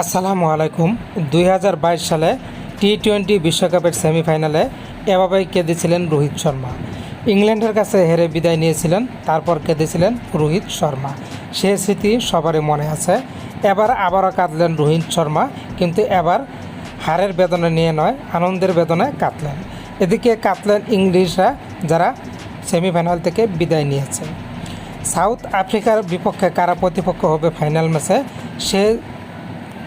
আসসালামু আলাইকুম। দুই হাজার বাইশ সালে টি টোয়েন্টি বিশ্বকাপের সেমিফাইনালে এভাবেই কেঁদেছিলেন রোহিত শর্মা। ইংল্যান্ডের কাছে হেরে বিদায় নিয়েছিলেন, তারপর কেঁদেছিলেন রোহিত শর্মা। সে স্মৃতি সবারই মনে আছে। এবার আবারও কাঁদলেন রোহিত শর্মা, কিন্তু এবার হারের বেদনা নিয়ে নয়, আনন্দের বেদনায় কাঁদলেন। এদিকে কাঁদলেন ইংলিশরা, যারা সেমিফাইনাল থেকে বিদায় নিয়েছে। সাউথ আফ্রিকার বিপক্ষে কারা প্রতিপক্ষ হবে ফাইনাল ম্যাচে, সে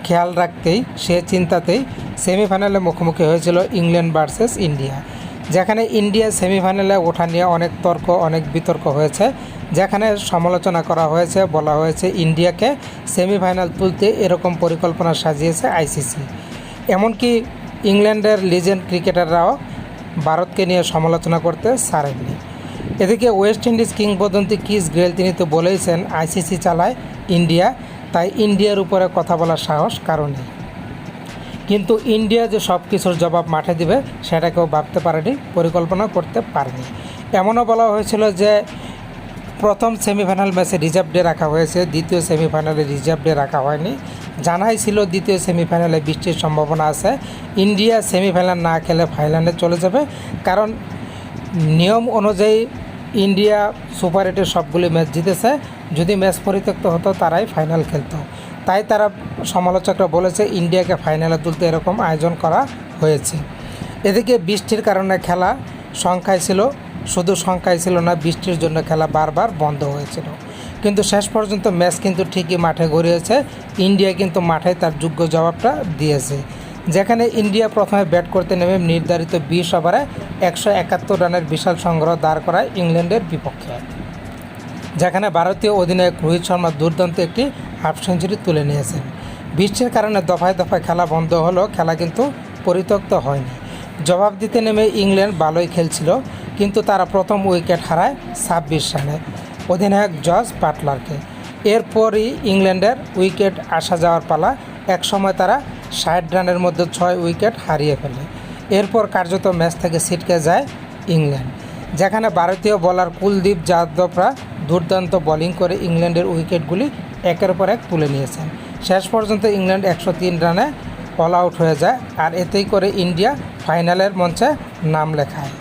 খেয়াল রাখতেই, সে চিন্তাতেই সেমিফাইনালে মুখোমুখি হয়েছিল ইংল্যান্ড ভার্সেস ইন্ডিয়া, যেখানে ইন্ডিয়া সেমিফাইনালে ওঠা নিয়ে অনেক তর্ক, অনেক বিতর্ক হয়েছে, যেখানে সমালোচনা করা হয়েছে, বলা হয়েছে ইন্ডিয়াকে সেমিফাইনাল তুলতে এরকম পরিকল্পনা সাজিয়েছে আইসিসি। এমনকি ইংল্যান্ডের লিজেন্ড ক্রিকেটাররাও ভারতকে নিয়ে সমালোচনা করতে ছাড়েননি এদিকে ওয়েস্ট ইন্ডিজ কিংবদন্তি কিস গ্রেল তিনি তো বলেইছেন, আইসিসি চালায় ইন্ডিয়া তাই ইন্ডিয়ার উপরে কথা বলার সাহস কারণে কিন্তু ইন্ডিয়া যে সব কিছুর জবাব মাঠে দিবে, সেটা কেউ ভাবতে পারেনি, পরিকল্পনা করতে পারেনি। এমনও বলা হয়েছিল যে, প্রথম সেমিফাইনাল ম্যাচে রিজার্ভ ডে রাখা হয়েছে, দ্বিতীয় সেমিফাইনালে রিজার্ভ ডে রাখা হয়নি। জানাই ছিল দ্বিতীয় সেমিফাইনালে বৃষ্টির সম্ভাবনা আছে। ইন্ডিয়া সেমিফাইনাল না খেলে ফাইনালে চলে যাবে। কারণ নিয়ম অনুযায়ী ইন্ডিয়া সুপার এইটের সবগুলি ম্যাচ জিতেছে। যদি ম্যাচ পরিত্যক্ত হতো, তারাই ফাইনাল খেলত। তাই তারা সমালোচকরা বলেছে, ইন্ডিয়াকে ফাইনালে তুলতে এরকম আয়োজন করা হয়েছে। এদিকে বৃষ্টির কারণে খেলা সংখ্যায় ছিল, শুধু সংখ্যায় ছিল না, বৃষ্টির জন্য খেলা বারবার বন্ধ হয়েছিল। কিন্তু শেষ পর্যন্ত ম্যাচ কিন্তু ঠিকই মাঠে গড়িয়েছে। ইন্ডিয়া কিন্তু মাঠে তার যোগ্য জবাবটা দিয়েছে। যেখানে ইন্ডিয়া প্রথমে ব্যাট করতে নেমে নির্ধারিত বিশ ওভারে একশো একাত্তর রানের বিশাল সংগ্রহ দাঁড় করায় ইংল্যান্ডের বিপক্ষে। যেখানে ভারতীয় অধিনায়ক রোহিত শর্মা দুর্দান্ত একটি হাফ সেঞ্চুরি তুলে নিয়েছেন। বৃষ্টির কারণে দফায় দফায় খেলা বন্ধ হলেও খেলা কিন্তু পরিত্যক্ত হয়নি। জবাব দিতে নেমে ইংল্যান্ড ভালোই খেলছিল, কিন্তু তারা প্রথম উইকেট হারায় ছাব্বিশ রানে। অধিনায়ক জর্জ পাটলারকে এরপরই ইংল্যান্ডের উইকেট আসা যাওয়ার পালা, একসময় তারা ষাট রানের মধ্যে ছয় উইকেট হারিয়ে ফেলে। এরপর কার্যত ম্যাচ থেকে ছিটকে যায় ইংল্যান্ড, যেখানে ভারতীয় বোলার কুলদীপ যাদবরা দুর্দান্ত বোলিং করে ইংল্যান্ডের উইকেটগুলি একের পর এক তুলে নিয়েছেন। শেষ পর্যন্ত ইংল্যান্ড একশো তিন রানে অল আউট হয়ে যায় আর এতেই করে ইন্ডিয়া ফাইনালের মঞ্চে নাম লেখায়।